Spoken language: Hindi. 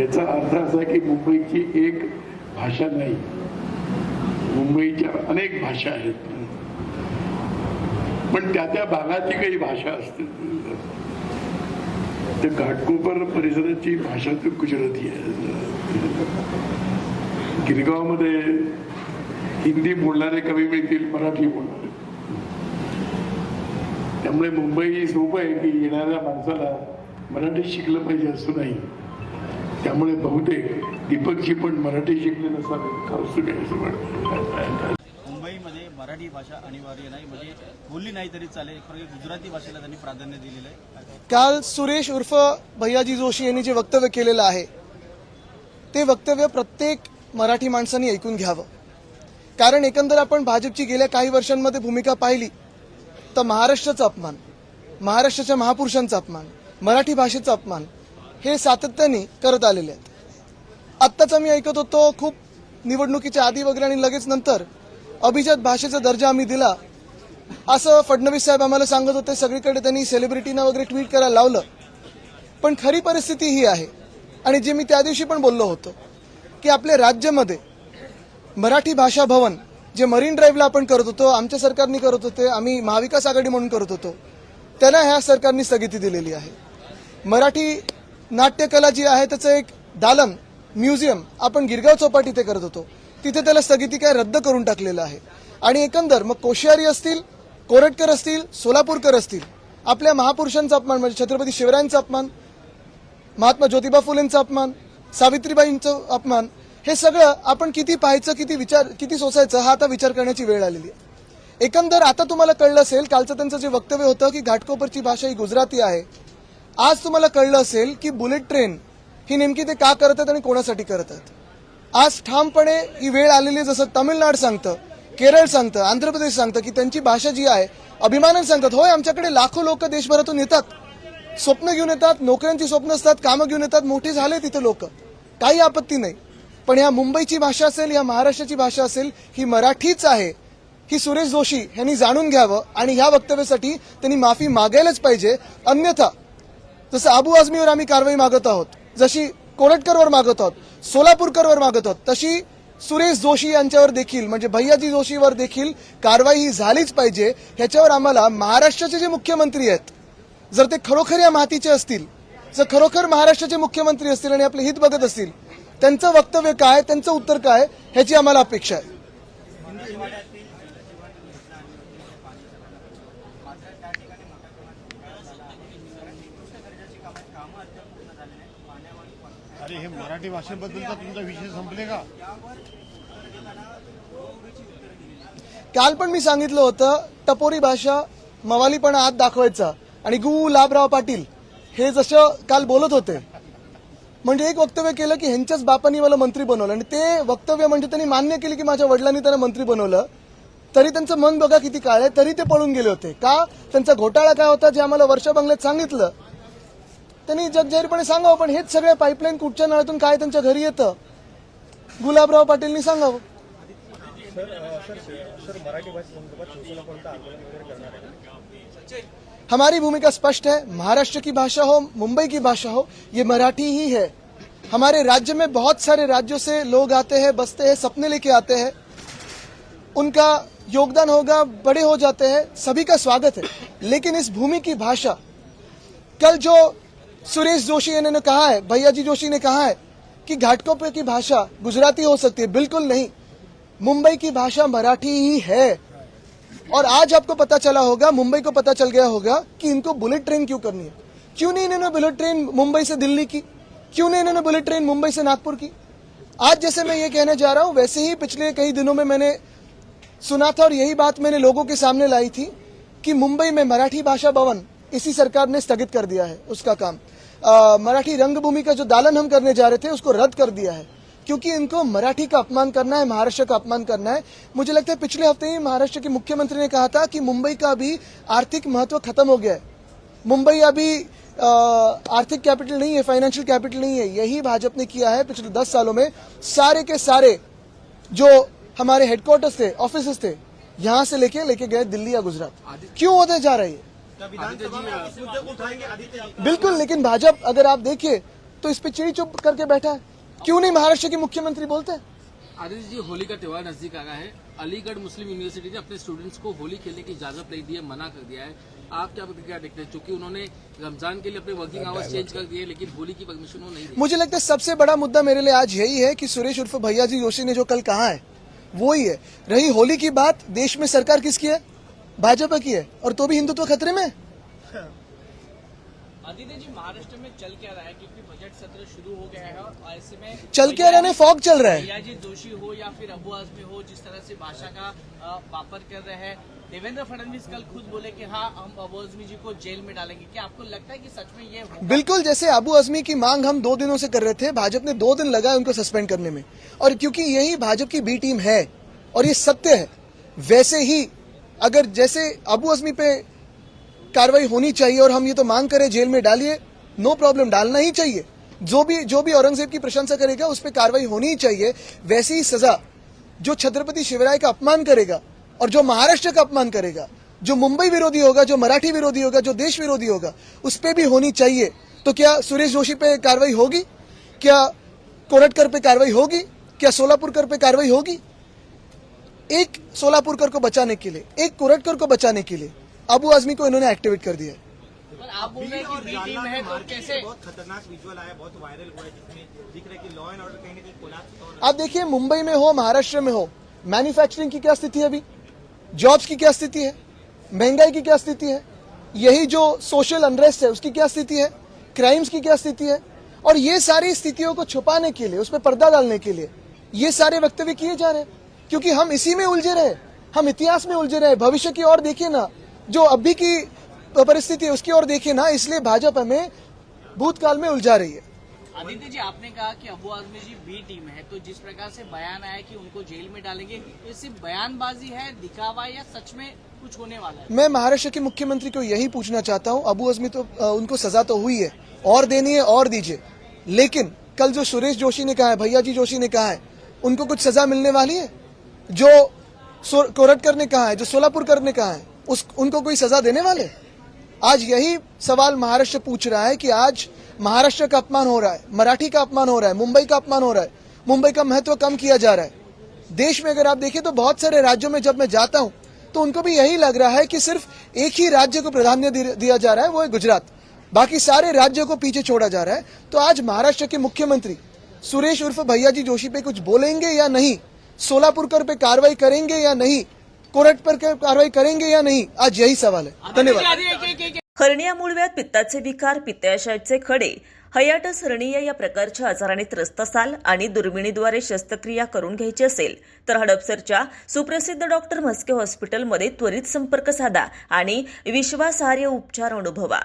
याचा अर्थ असा की मुंबईची एक भाषा नाही. मुंबईच्या अनेक भाषा आहेत. पण त्या त्या भागाची काही भाषा असते तर घाटकोपर परिसराची भाषा तर गुजराती आहे. गिरगावमध्ये हिंदी बोलणारे कमी मिळतील मराठी बोलणारे. त्यामुळे मुंबई सोपं आहे की येणाऱ्या माणसाला मराठी शिकलं पाहिजे असं नाही. त्यामुळे बहुतेक दीपकजी पण मराठी शिकले नसावे. कौतुक आहे असं वाटतं मुंबईमध्ये मराठी भाषा अनिवार्य नाही म्हणजे बोलली नाही तरी चालेल. गुजराती भाषेला त्यांनी प्राधान्य दिलेलं आहे. काल सुरेश उर्फ भैयाजी जोशी यांनी जे वक्तव्य केलेलं आहे ते वक्तव्य प्रत्येक मराठी माणसाने ऐकून घ्यावं. कारण एकंदर आपण भाजपची गेल्या काही वर्षांमध्ये भूमिका पाहिली तर महाराष्ट्राचा अपमान महाराष्ट्राच्या महापुरुषांचा अपमान मराठी भाषेचा अपमान हे सातत्याने करत आलेले आहेत. आत्ताच आम्ही ऐकत होतो खूप निवडणुकीच्या आधी वगैरे आणि लगेच नंतर अभिजात भाषेचा दर्जा आम्ही दिला. असं फडणवीस साहेब आम्हाला सांगत होते सगळीकडे त्यांनी सेलिब्रिटीना वगैरे ट्विट करायला लावलं. पण खरी परिस्थिती ही आहे आणि जे मी त्या दिवशी पण बोललो होतो की आपल्या राज्यामध्ये मराठी भाषा भवन जे मरीन ड्राईव्हला आपण करत होतो आमच्या सरकारने करत होते आम्ही महाविकास आघाडी म्हणून करत होतो त्यांना ह्या सरकारने स्थगिती दिलेली आहे. मराठी नाट्यकला जी आहे त्याचं एक दालम म्युझियम आपण गिरगाव चौपाटी इथे करत होतो. तिथे त्याला स्थगिती काय रद्द करून टाकलेलं आहे. आणि एकंदर मग कोश्यारी असतील कोरटकर असतील सोलापूरकर असतील आपल्या महापुरुषांचा अपमान म्हणजे छत्रपती शिवरायांचा अपमान महात्मा ज्योतिबा फुलेंचा अपमान सावित्रीबाईंचं अपमान हे सगळं आपण किती पाहायचं किती विचार किती सोसायचं हा आता विचार करण्याची वेळ आलेली आहे. एकंदर आता तुम्हाला कळलं असेल कालचं त्यांचं जे वक्तव्य होतं की घाटकोपरची भाषा ही गुजराती आहे. आज तुम्हाला कळलं असेल की बुलेट ट्रेन ही नेमकी ते का करत आहेत आणि कोणासाठी करत आहेत. आज ठामपणे ही वेळ आलेली जसं तमिळनाड सांगतं केरळ सांगतं आंध्र प्रदेश सांगतं की त्यांची भाषा जी आहे अभिमानाने सांगतात होय आमच्याकडे लाखो लोक देशभरातून येतात. स्वप्न घेऊन येतात नोकऱ्यांची स्वप्न असतात कामं घेऊन येतात मोठे झाले तिथे लोक. काही आपत्ती नाही. पण ह्या मुंबईची भाषा असेल या महाराष्ट्राची भाषा असेल ही मराठीच आहे. ही सुरेश जोशी यांनी जाणून घ्यावं आणि ह्या वक्तव्यासाठी त्यांनी माफी मागायलाच पाहिजे. अन्यथा जसं अबू आझमीवर आम्ही कारवाई मागत आहोत जशी कोरटकरवर मागत आहोत सोलापूरकरवर मागत आहोत तशी सुरेश जोशी यांच्यावर देखील म्हणजे भैयाजी जोशीवर देखील कारवाई ही झालीच पाहिजे ह्याच्यावर आम्हाला महाराष्ट्राचे जे मुख्यमंत्री आहेत जर ते खरोखर या मातीचे असतील जर खरोखर महाराष्ट्राचे मुख्यमंत्री असतील आणि आपले हित बघत असतील त्यांचं वक्तव्य काय त्यांचं उत्तर काय ह्याची आम्हाला अपेक्षा आहे. म्हणजे हे मराठी भाषेबद्दलचा तुमचा विषय संपले का? काल पण मी सांगितलं होतं टपोरी भाषा मवालीपणा आत दाखवायचा. आणि गु लाभराव पाटील हे जसं काल बोलत होते. म्हणजे एक वक्तव्य केलं की ह्यांच्याच बापांनी मला मंत्री बनवलं. आणि ते वक्तव्य म्हणजे त्यांनी मान्य केलं की माझ्या वडिलांनी त्यांना मंत्री बनवलं. तरी त्यांचं मन बघा किती काळ आहे तरी ते पळून गेले होते. का? त्यांचा घोटाळा काय होता जे आम्हाला वर्षा बंगल्यात सांगितलं त्यांनी सांगावं, पण हेच सगळे पाईपलाईन कुठच्या नळातून घरी येतं? गुलाबराव पाटीलनी सांगावं. हमारी भूमिका स्पष्ट है, महाराष्ट्र की भाषा हो, मुंबई की भाषा हो, ये मराठी ही है। हमारे राज्य में बहुत सारे राज्यों से लोग आते हैं, बसते हैं, सपने लेके आते हैं। उनका योगदान होगा, बड़े हो जाते हैं, सभी का स्वागत है। लेकिन इस भूमि की भाषा, कल जो सुरेश जोशी ने कहा है भैया जी जोशी ने कहा है कि घाटकोपर की भाषा गुजराती हो सकती है। बिल्कुल नहीं। मुंबई की भाषा मराठी ही है। और आज आपको पता चला होगा, मुंबई को पता चल गया होगा कि इनको बुलेट ट्रेन क्यों करनी है। क्यों नहीं इन्होंने बुलेट ट्रेन मुंबई से दिल्ली की? क्यों नहीं इन्होंने बुलेट ट्रेन मुंबई से नागपुर की? आज जैसे मैं ये कहने जा रहा हूँ, वैसे ही पिछले कई दिनों में मैंने सुना था और यही बात मैंने लोगों के सामने लाई थी कि मुंबई में मराठी भाषा भवन इसी सरकार ने स्थगित कर दिया है, उसका काम। मराठी रंगभूमि का जो दालन हम करने जा रहे थे उसको रद्द कर दिया है। क्योंकि इनको मराठी का अपमान करना है महाराष्ट्र का अपमान करना है। मुझे लगता है पिछले हफ़्ते ही महाराष्ट्र के मुख्यमंत्री ने कहा था कि मुंबई का भी आर्थिक महत्व खत्म हो गया है। मुंबई अभी आर्थिक कैपिटल नहीं है फाइनेंशियल कैपिटल नहीं है। यही भाजपा ने किया है पिछले दस सालों में। सारे के सारे जो हमारे हेडक्वार्टर्स थे ऑफ़िस थे यहाँ से लेके लेके गए दिल्ली या गुजरात। क्यों होते जा रहे हैं? बिल्कुल लेकिन भाजपा अगर आप देखिए तो इस पे चिड़ी चुप करके बैठा है। क्यों नहीं महाराष्ट्र के मुख्यमंत्री बोलते हैं? आदित्य जी होली का त्यौहार नज़दीक आ रहा है। अलीगढ़ मुस्लिम यूनिवर्सिटी ने अपने स्टूडेंट्स को होली खेलने की इजाज़त नहीं दी है मना कर दिया है। आप क्या प्रतिक्रिया देखते हैं? क्योंकि उन्होंने रमज़ान के लिए अपने वर्किंग आवर्स चेंज कर दिए लेकिन होली की परमिशन वो नहीं मुझे लगता है सबसे बड़ा मुद्दा मेरे लिए आज यही है कि सुरेश उर्फ़ भैया जी जोशी ने जो कल कहा है वो ही है। रही होली की बात देश में सरकार किसकी है? भाजपा की है और तो भी हिंदुत्व खतरे में? आदित्य जी महाराष्ट्र में चल क्या रहा है? क्योंकि बजट सत्र शुरू हो गया है और ऐसे में चल क्या रहा है? फॉग चल रहा है। भैया जोशी हो या फिर अबू आजमी हो जिस तरह से भाषा का वापर कर रहे हैं। देवेंद्र फडणवीस कल खुद बोले कि हाँ हम अबू आजमी जी को जेल में डालेंगे। क्या आपको लगता है कि सच में ये हो बिल्कुल जैसे अबू अजमी की मांग हम दो दिनों से कर रहे थे भाजपा ने दो दिन लगाए उनको सस्पेंड करने में। और क्योंकि यही भाजपा की बी टीम है और ये सत्य है वैसे ही अगर जैसे अबू अजमी पे कार्रवाई होनी चाहिए और हम ये तो मांग करें जेल में डालिए, नो प्रॉब्लम, डालना ही चाहिए। जो भी जो भी औरंगज़ेब की प्रशंसा करेगा, उस पर कार्रवाई होनी ही चाहिए। वैसी ही सजा जो छत्रपति शिवराय का अपमान करेगा और जो महाराष्ट्र का अपमान करेगा, जो मुंबई विरोधी होगा, जो मराठी विरोधी होगा, जो देश विरोधी होगा, उस पर भी होनी चाहिए। तो क्या सुरेश जोशी पे कार्रवाई होगी? क्या कोरटकर पे कार्रवाई होगी? क्या सोलापुरकर पे कार्रवाई होगी? एक सोलापुरकर को बचाने के लिए एक कोरटकर को बचाने के लिए अबू आजमी को इन्होंने एक्टिवेट कर दिया है। आप बोल रहे हैं कि टीम है तो कैसे? बहुत खतरनाक विजुअल आया बहुत वायरल हुआ है जिसमें दिख रहा है कि लॉ एंड ऑर्डर कहीं ना कहीं कोलैप्स आप देखिए मुंबई में हो महाराष्ट्र में हो मैन्युफैक्चरिंग की क्या स्थिति है अभी? जॉब्स की क्या स्थिति है? महँगाई की क्या स्थिति है? यही जो सोशल अनरेस्ट है उसकी क्या स्थिति है? क्राइम्स की क्या स्थिति है? और ये सारी स्थितियों को छुपाने के लिए उस पर पर्दा डालने के लिए ये सारे वक्तव्य किए जा रहे हैं। क्योंकि हम इसी में उलझे रहे हम इतिहास में उलझे रहे भविष्य की ओर देखिए ना जो अभी की परिस्थिति है उसकी ओर देखिए ना इसलिए भाजपा में भूतकाल में उलझा रही है। आदित्य जी आपने कहा कि अबू आजमी जी बी टीम है तो जिस प्रकार से बयान आया कि उनको जेल में डालेंगे ये सिर्फ़ बयानबाजी है दिखावा या सच में कुछ होने वाला है? मैं महाराष्ट्र के मुख्यमंत्री को यही पूछना चाहता हूँ अबू आजमी तो अ, उनको सजा तो हुई है और देनी है और दीजिए लेकिन कल जो सुरेश जोशी ने कहा है भैया जी जोशी ने कहा है उनको कुछ सजा मिलने वाली है? जो कोरटकर ने कहा है, जो सोलापुरकर ने कहा है, उस, उनको कोई सजा देने वाले? आज यही सवाल महाराष्ट्र पूछ रहा है कि आज महाराष्ट्र का अपमान हो रहा है, मराठी का अपमान हो रहा है, मुंबई का अपमान हो रहा है, मुंबई का महत्व कम किया जा रहा है। देश में अगर आप देखें तो बहुत सारे राज्यों में जब मैं जाता हूँ तो उनको भी यही लग रहा है कि सिर्फ़ एक ही राज्य को प्राधान्य दिया जा रहा है, वो है गुजरात। बाकी सारे राज्यों को पीछे छोड़ा जा रहा है। तो आज महाराष्ट्र के मुख्यमंत्री सुरेश उर्फ़ भैया जी जोशी पे कुछ बोलेंगे या नहीं? सोलापुरकर पे कार्रवाई करेंगे या नहीं? कोरट पर कार्रवाई करेंगे या नहीं? आज यही सवाल है। धन्यवाद। हर्निया मूळव्याध पित्ताचे विकार पित्ताशयाचे खडे हयाटस हर्निया या प्रकारच्या आजाराने त्रस्त असाल आणि दुर्बिणीद्वारे शस्त्रक्रिया करून घ्यायची असेल तर हडपसरच्या सुप्रसिद्ध डॉक्टर म्हस्के हॉस्पिटलमध्ये त्वरित संपर्क साधा आणि विश्वासार्ह उपचार अनुभवा.